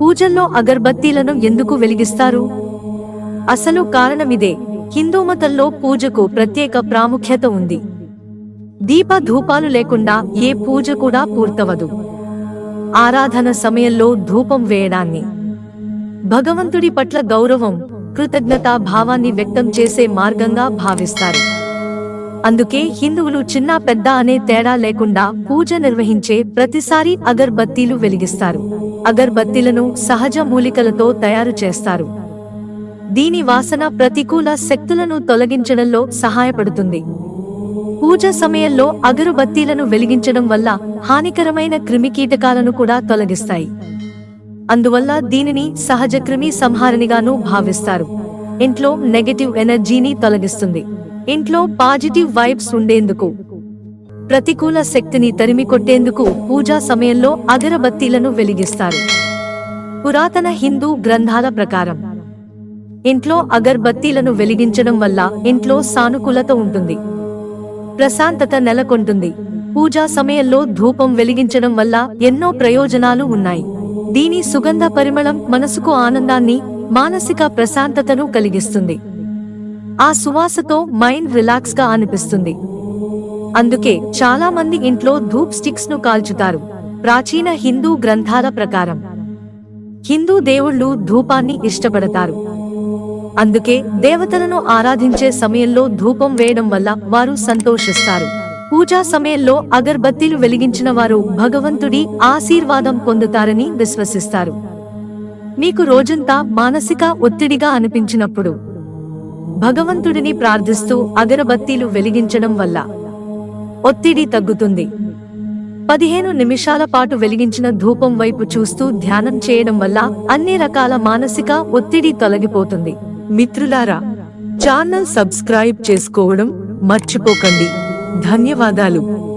పూజల్లో అగర్బత్తీలను ఎందుకు వెలిగిస్తారు? అసలు కారణమిదే. హిందూ మతంలో పూజకు ప్రత్యేక ప్రాముఖ్యత ఉంది. దీప ధూపాలు లేకుండా ఏ పూజ కూడా పూర్తవదు. ఆరాధన సమయంలో ధూపం వేయడాన్ని. భగవంతుడి పట్ల గౌరవం కృతజ్ఞతా భావాన్ని వ్యక్తం చేసే మార్గంగా భావిస్తారు. అందుకే హిందువులు చిన్న పెద్ద అనే తేడా లేకుండా పూజ నిర్వహించే ప్రతిసారి అగర్బత్తీలు వెలిగిస్తారు. అగర్బత్తీలను సహజ మూలికలతో తయారు చేస్తారు. దీని వాసన ప్రతికూల శక్తులను తొలగించడంలో సహాయపడుతుంది. పూజ సమయంలో అగరుబత్తీలను వెలిగించడం వల్ల హానికరమైన క్రిమికీటకాలను కూడా తొలగిస్తాయి. అందువల్ల దీనిని సహజ క్రిమి సంహారణిగాను భావిస్తారు. ఇంట్లో నెగటివ్ ఎనర్జీని తొలగిస్తుంది. ఇంట్లో పాజిటివ్ వైబ్స్ ఉండేందుకు ప్రతికూల శక్తిని తరిమి కొట్టేందుకు పూజా సమయంలో అగరబత్తీలను వెలిగిస్తారు. పురాతన హిందూ గ్రంథాల ప్రకారం ఇంట్లో అగర్బత్తీలను వెలిగించడం వల్ల ఇంట్లో సానుకూలత ఉంటుంది. ప్రశాంతత నెలకొంటుంది. పూజా సమయంలో ధూపం వెలిగించడం వల్ల ఎన్నో ప్రయోజనాలు ఉన్నాయి. దీని సుగంధ పరిమళం మనసుకు ఆనందాన్ని మానసిక ప్రశాంతతను కలిగిస్తుంది. ఆ సువాసతో మైండ్ రిలాక్స్గా అనిపిస్తుంది. అందుకే చాలా మంది ఇంట్లో ధూప్ స్టిక్స్ను కాల్చుతారు. ప్రాచీన హిందూ గ్రంథాల ప్రకారం. హిందూ దేవుళ్ళు ధూపాన్ని ఇష్టపడతారు. అందుకే దేవతలను ఆరాధించే సమయంలో ధూపం వేయడం వల్ల వారు సంతోషిస్తారు. పూజా సమయంలో అగర్బత్తీలు వెలిగించిన వారు భగవంతుడి ఆశీర్వాదం పొందుతారని విశ్వసిస్తారు. మీకు రోజంతా మానసిక ఒత్తిడిగా అనిపించినప్పుడు భగవంతుడిని ప్రార్థిస్తూ అగరబత్తీలు వెలిగించడం వల్ల ఒత్తిడి తగ్గుతుంది. పదిహేను నిమిషాల పాటు వెలిగించిన ధూపం వైపు చూస్తూ ధ్యానం చేయడం వల్ల అన్ని రకాల మానసిక ఒత్తిడి తొలగిపోతుంది. మిత్రులారా ఛానల్ సబ్స్క్రైబ్ చేసుకోవడం మర్చిపోకండి. ధన్యవాదాలు.